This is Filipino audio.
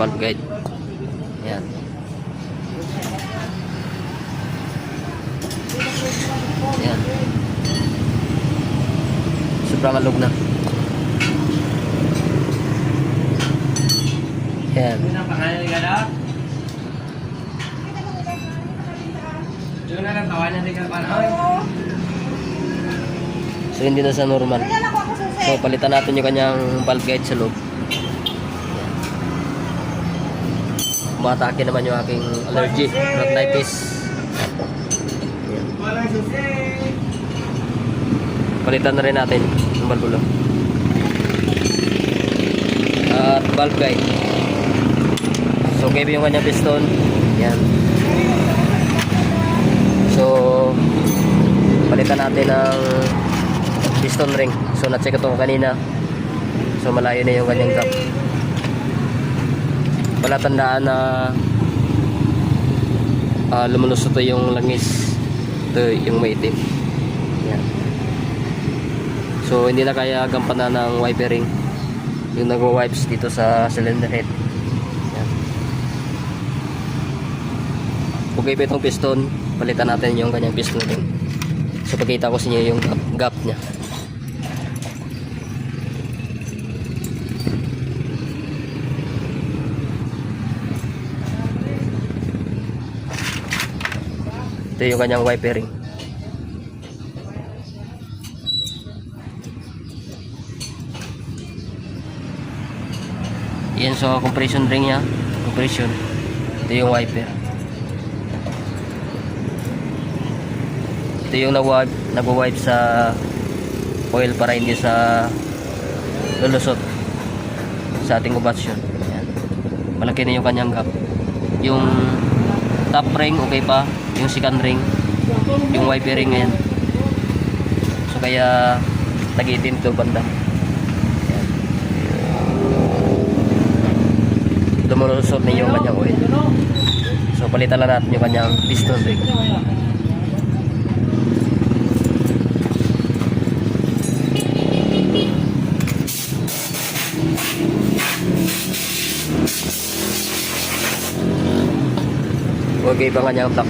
valve guide. Yan. Yan. Sobrang alog na. Yan. So hindi na sa normal. So palitan natin yung kanyang valve guide sa loob. Umatake naman yung aking allergy, susi. Palitan na rin natin yung valvulo. At valve guide. So okay yung kanyang piston. Yan. So palitan natin ng piston ring. So na-check ito kanina. So malayo na yung kanyang gap. Palatandaan na uh, lumulusot ito yung langis. Ito yung maitim. Yan. So hindi na kaya gampanan ng wipering yung nagwa-wipes dito sa cylinder head. Yan. Okay pa piston, palitan natin yung kanyang piston ring. So pagkita ko sa inyo yung gap, gap niya. Ito yung kanyang wipering. Yan so compression ring niya. Compression. Ito yung wiper. Ito yung nag-wipe, nag-wipe sa oil para hindi sa lulusot sa ating combustion. Yan. Malaki na yung kanyang gap. Yung top ring okay pa. Yung second ring. Yung wiper ring ngayon. So kaya tagitin to banda. lumulusot na yung kanyang oil. So palitan lang natin yung kanyang piston ring. Okay pa kanyang tak.